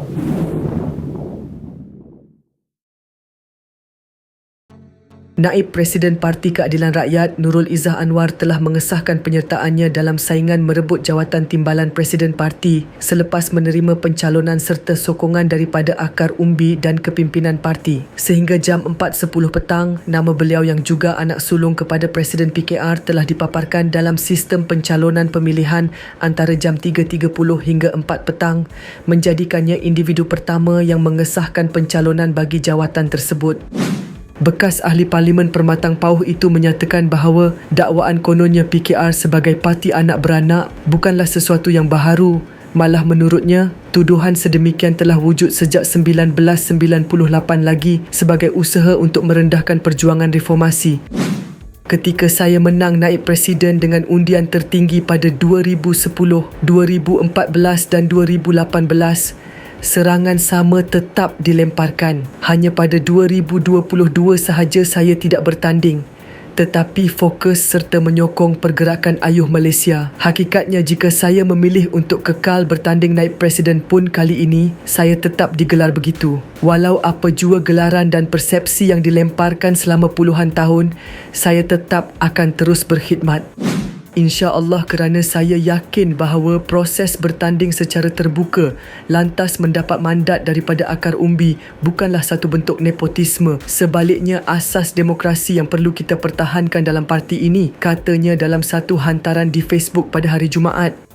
ハハハハ! Naib Presiden Parti Keadilan Rakyat Nurul Izzah Anwar telah mengesahkan penyertaannya dalam saingan merebut jawatan timbalan Presiden Parti selepas menerima pencalonan serta sokongan daripada akar umbi dan kepimpinan parti. Sehingga jam 4.10 petang, nama beliau yang juga anak sulung kepada Presiden PKR telah dipaparkan dalam sistem pencalonan pemilihan antara jam 3.30 hingga 4 petang menjadikannya individu pertama yang mengesahkan pencalonan bagi jawatan tersebut. Bekas ahli parlimen Permatang Pauh itu menyatakan bahawa dakwaan kononnya PKR sebagai parti anak beranak bukanlah sesuatu yang baharu. Malah menurutnya, tuduhan sedemikian telah wujud sejak 1998 lagi sebagai usaha untuk merendahkan perjuangan reformasi. Ketika saya menang naib presiden dengan undian tertinggi pada 2010, 2014 dan 2018, serangan sama tetap dilemparkan. Hanya pada 2022 sahaja saya tidak bertanding tetapi fokus serta menyokong pergerakan ayuh Malaysia. Hakikatnya jika saya memilih untuk kekal bertanding naik presiden pun kali ini, saya tetap digelar begitu. Walau apa jua gelaran dan persepsi yang dilemparkan selama puluhan tahun, saya tetap akan terus berkhidmat. InsyaAllah kerana saya yakin bahawa proses bertanding secara terbuka lantas mendapat mandat daripada akar umbi bukanlah satu bentuk nepotisme. Sebaliknya asas demokrasi yang perlu kita pertahankan dalam parti ini katanya dalam satu hantaran di Facebook pada hari Jumaat.